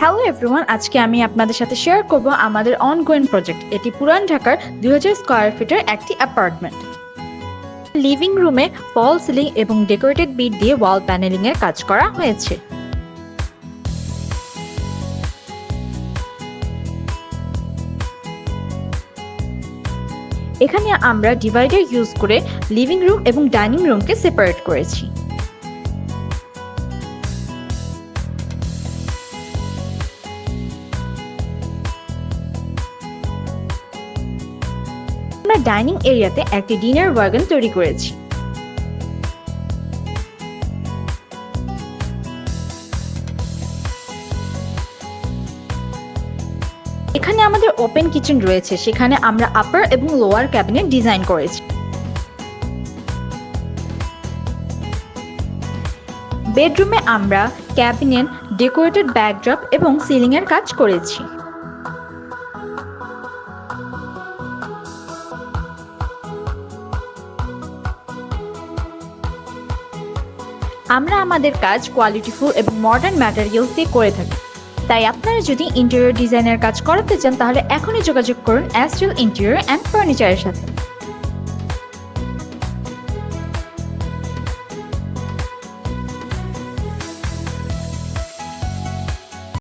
Hello everyone আজকে আমি আপনাদের সাথে শেয়ার করব আমাদের অনগোয়েন প্রজেক্ট এটি পুরান ঢাকার দুই হাজার স্কোয়ার ফিটের একটি apartment living room fall ceiling এবং ডেকোরেটেড বিট দিয়ে ওয়াল প্যানেলিং এর কাজ করা হয়েছে। এখানে আমরা ডিভাইডার ইউজ করে লিভিং রুম এবং ডাইনিং রুমকে সেপারেট করেছি। আমরা ডাইনিং এরিয়াতে একটি ডিনার ওয়াগন তৈরি করেছি। এখানে আমাদের ওপেন কিচেন রয়েছে, সেখানে আমরা আপার এবং লোয়ার ক্যাবিনেট ডিজাইন করেছি। বেডরুমে আমরা ক্যাবিনেট ডেকোরেটেড ব্যাকড্রপ এবং সিলিং এর কাজ করেছি। আমরা আমাদের কাজ কোয়ালিটিফুল এবং মডার্ন ম্যাটেরিয়ালস দিয়ে করে থাকি। তাই আপনারা যদি ইন্টেরিয়র ডিজাইনের কাজ করাতে চান, তাহলে এখনই যোগাযোগ করুন অ্যাস্ট্রেল ইন্টেরিয়র অ্যান্ড ফার্নিচারের সাথে।